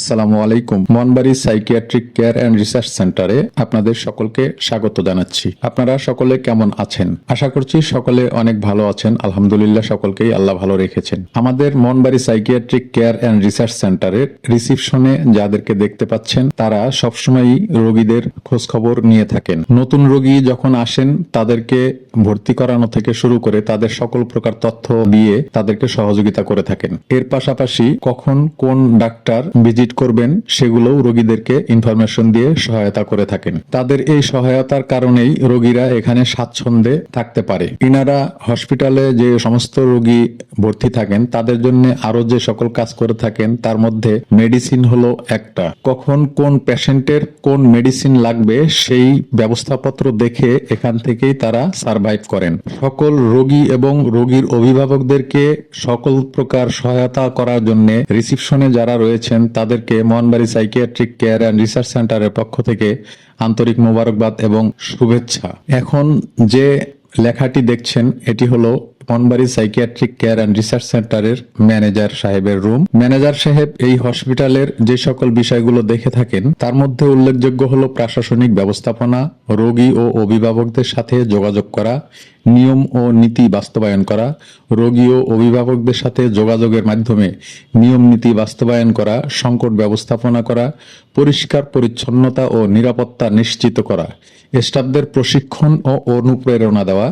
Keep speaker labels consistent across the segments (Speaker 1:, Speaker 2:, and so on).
Speaker 1: আসসালামু আলাইকুম। Monbari psychiatric care and research সেন্টারে আপনাদের সকলকে স্বাগত জানাচ্ছি। আপনারা সকলে কেমন আছেন? আশা করছি সকলে অনেক ভালো আছেন। আলহামদুলিল্লাহ সকলকেই আল্লাহ ভালো রেখেছেন। আমাদের Monbari psychiatric care and research সেন্টারের রিসিপশনে যাদেরকে দেখতে পাচ্ছেন, তারা সবসময়ই রোগীদের খোঁজখবর নিয়ে থাকেন। নতুন রোগী যখন আসেন, তাদেরকে ভর্তি করানো থেকে শুরু করে তাদের সকল প্রকার তথ্য দিয়ে তাদেরকে সহযোগিতা করে থাকেন। এর পাশাপাশি কখন কোন ডাক্তার ভিজিট করবেন, সেগুলোও রোগীদেরকে ইনফরমেশন দিয়ে সহায়তা করে থাকেন। তাদের এই সহায়তার কারণেই রোগীরা এখানে স্বাচ্ছন্দ্যে থাকতে পারে। ইনারা হসপিটালে যে সমস্ত রোগী ভর্তি থাকেন, তাদের জন্য আরও যে সকল কাজ করে থাকেন, তার মধ্যে মেডিসিন হলো একটা। কখন কোন পেশেন্টের কোন মেডিসিন লাগবে, সেই ব্যবস্থাপত্র দেখে এখান থেকেই তারা সার্ভাইভ করেন। সকল রোগী এবং রোগীর অভিভাবকদেরকে সকল প্রকার সহায়তা করার জন্য রিসিপশনে যারা রয়েছেন তাদেরকে Monbari psychiatric care and research সেন্টারের পক্ষ থেকে আন্তরিক মোবারকবাদ এবং শুভেচ্ছা। এখন যে লেখাটি দেখছেন, এটি হলো Monbari psychiatric care and research সেন্টারের ম্যানেজার সাহেবের রুম। ম্যানেজার সাহেব এই হসপিটালের যে সকল বিষয়গুলো দেখে থাকেন, তার মধ্যে উল্লেখযোগ্য হলো প্রশাসনিক ব্যবস্থাপনা, রোগী ও অভিভাবকদের সাথে যোগাযোগ করা নিয়ম ও নীতি বাস্তবায়ন করা, রোগী ও অভিভাবকদের সাথে যোগাযোগের মাধ্যমে নিয়ম নীতি বাস্তবায়ন করা, সংকট ব্যবস্থাপনা করা, পরিষ্কার পরিচ্ছন্নতা ও নিরাপত্তা নিশ্চিত করা, স্টাফদের প্রশিক্ষণ ও অনুপ্রেরণা দেওয়া,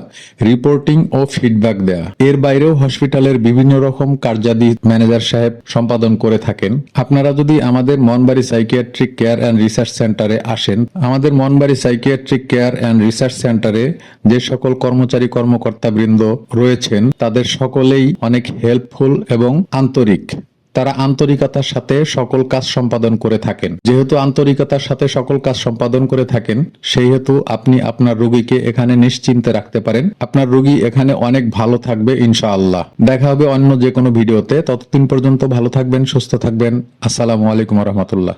Speaker 1: রিপোর্টিং ও ফিডব্যাক দেওয়া এর বাইরেও হসপিটালের বিভিন্ন রকম কার্যাদি ম্যানেজার সাহেব সম্পাদন করে থাকেন। আপনারা যদি আমাদের Monbari psychiatric care and research সেন্টারে আসেন, আমাদের Monbari psychiatric care and research সেন্টারে যে সকল কর্মচারী কর্মকর্তা বৃন্দ রয়েছেন, তাদের সকলেই অনেক হেল্পফুল এবং আন্তরিক। তারা আন্তরিকতার সাথে সকল কাজ সম্পাদন করে থাকেন। যেহেতু আন্তরিকতার সাথে সকল কাজ সম্পাদন করে থাকেন সেই হেতু আপনি আপনার রোগীকে এখানে নিশ্চিন্তে রাখতে পারেন। আপনার রোগী এখানে অনেক ভালো থাকবে ইনশাআল্লাহ। দেখা হবে অন্য যে কোনো ভিডিওতে। ততদিন পর্যন্ত ভালো থাকবেন, সুস্থ থাকবেন। আসসালামু আলাইকুম রহমতুল্লাহ।